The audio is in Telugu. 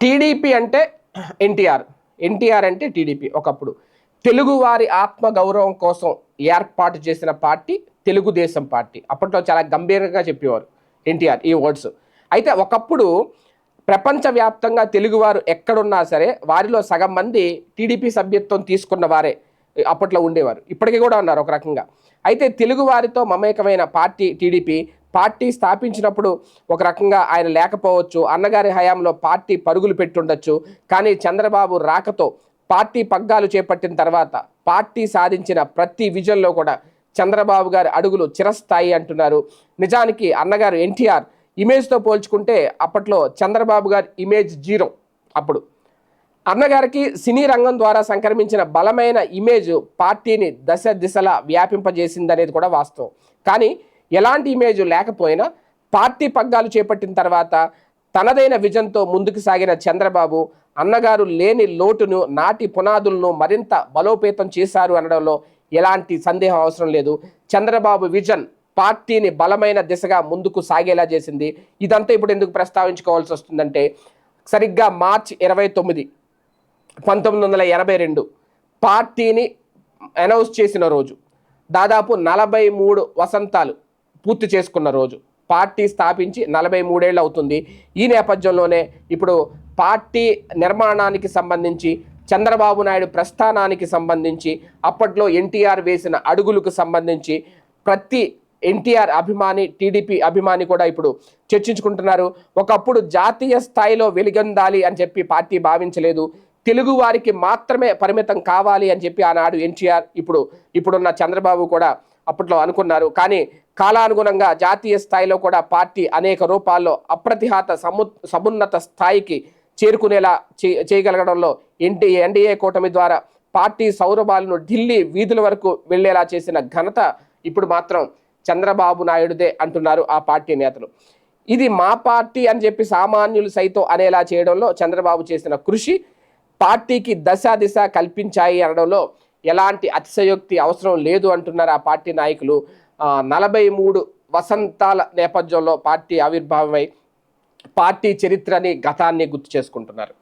టీడీపీ అంటే ఎన్టీఆర్. ఎన్టీఆర్ అంటే టీడీపీ ఒకప్పుడు. తెలుగువారి ఆత్మ గౌరవం కోసం ఏర్పాటు చేసిన పార్టీ తెలుగుదేశం పార్టీ. అప్పట్లో చాలా గంభీరంగా చెప్పేవారు ఎన్టీఆర్ ఈ వర్డ్స్. అయితే ఒకప్పుడు ప్రపంచవ్యాప్తంగా తెలుగువారు ఎక్కడున్నా సరే వారిలో సగం మంది టీడీపీ సభ్యత్వం తీసుకున్న వారే అప్పట్లో ఉండేవారు. ఇప్పటికీ కూడా ఉన్నారు ఒక రకంగా. అయితే తెలుగువారితో మమేకమైన పార్టీ టీడీపీ పార్టీ స్థాపించినప్పుడు ఒక రకంగా ఆయన లేకపోవచ్చు. అన్నగారి హయాంలో పార్టీ పరుగులు పెట్టుండొచ్చు. కానీ చంద్రబాబు రాకతో పార్టీ పగ్గాలు చేపట్టిన తర్వాత పార్టీ సాధించిన ప్రతి విజయంలో కూడా చంద్రబాబు గారి అడుగులు చిరస్థాయి అంటున్నారు. నిజానికి అన్నగారు ఎన్టీఆర్ ఇమేజ్తో పోల్చుకుంటే అప్పట్లో చంద్రబాబు గారి ఇమేజ్ జీరో అప్పుడు. అన్నగారికి సినీ రంగం ద్వారా సంక్రమించిన బలమైన ఇమేజ్ పార్టీని దశ దిశలా వ్యాపింపజేసిందనేది కూడా వాస్తవం. కానీ ఎలాంటి ఇమేజ్ లేకపోయినా పార్టీ పగ్గాలు చేపట్టిన తర్వాత తనదైన విజన్తో ముందుకు సాగిన చంద్రబాబు అన్నగారు లేని లోటును నాటి పునాదులను మరింత బలోపేతం చేశారు అనడంలో ఎలాంటి సందేహం అవసరం లేదు. చంద్రబాబు విజన్ పార్టీని బలమైన దిశగా ముందుకు సాగేలా చేసింది. ఇదంతా ఇప్పుడు ఎందుకు ప్రస్తావించుకోవాల్సి వస్తుందంటే సరిగ్గా మార్చి ఇరవై తొమ్మిది పంతొమ్మిది వందల ఎనభై రెండు పార్టీని అనౌన్స్ చేసిన రోజు దాదాపు నలభై మూడు వసంతాలు పూర్తి చేసుకున్న రోజు. పార్టీ స్థాపించి నలభై మూడేళ్ళు అవుతుంది. ఈ నేపథ్యంలోనే ఇప్పుడు పార్టీ నిర్మాణానికి సంబంధించి చంద్రబాబు నాయుడు ప్రస్థానానికి సంబంధించి అప్పట్లో ఎన్టీఆర్ వేసిన అడుగులకు సంబంధించి ప్రతి ఎన్టీఆర్ అభిమాని టీడీపీ అభిమాని కూడా ఇప్పుడు చర్చించుకుంటున్నారు. ఒకప్పుడు జాతీయ స్థాయిలో వెలుగొందాలి అని చెప్పి పార్టీ భావించలేదు. తెలుగు వారికి మాత్రమే పరిమితం కావాలి అని చెప్పి ఆనాడు ఎన్టీఆర్ ఇప్పుడు ఇప్పుడున్న చంద్రబాబు కూడా అప్పట్లో అనుకున్నారు. కానీ కాలానుగుణంగా జాతీయ స్థాయిలో కూడా పార్టీ అనేక రూపాల్లో అప్రతిహాత సము సమున్నత స్థాయికి చేరుకునేలా చేయగలగడంలో ఎన్టీ ఎన్డీఏ కూటమి ద్వారా పార్టీ సౌరభాలను ఢిల్లీ వీధుల వరకు వెళ్ళేలా చేసిన ఘనత ఇప్పుడు మాత్రం చంద్రబాబు నాయుడుదే అంటున్నారు ఆ పార్టీ నేతలు. ఇది మా పార్టీ అని చెప్పి సామాన్యులు సైతం అనేలా చేయడంలో చంద్రబాబు చేసిన కృషి పార్టీకి దశ దిశ కల్పించాయి అనడంలో ఎలాంటి అతిశయోక్తి అవసరం లేదు అంటున్నారు ఆ పార్టీ నాయకులు. నలభై మూడు వసంతాల నేపథ్యంలో పార్టీ ఆవిర్భావమై పార్టీ చరిత్రని గతాన్ని గుర్తు చేసుకుంటున్నారు.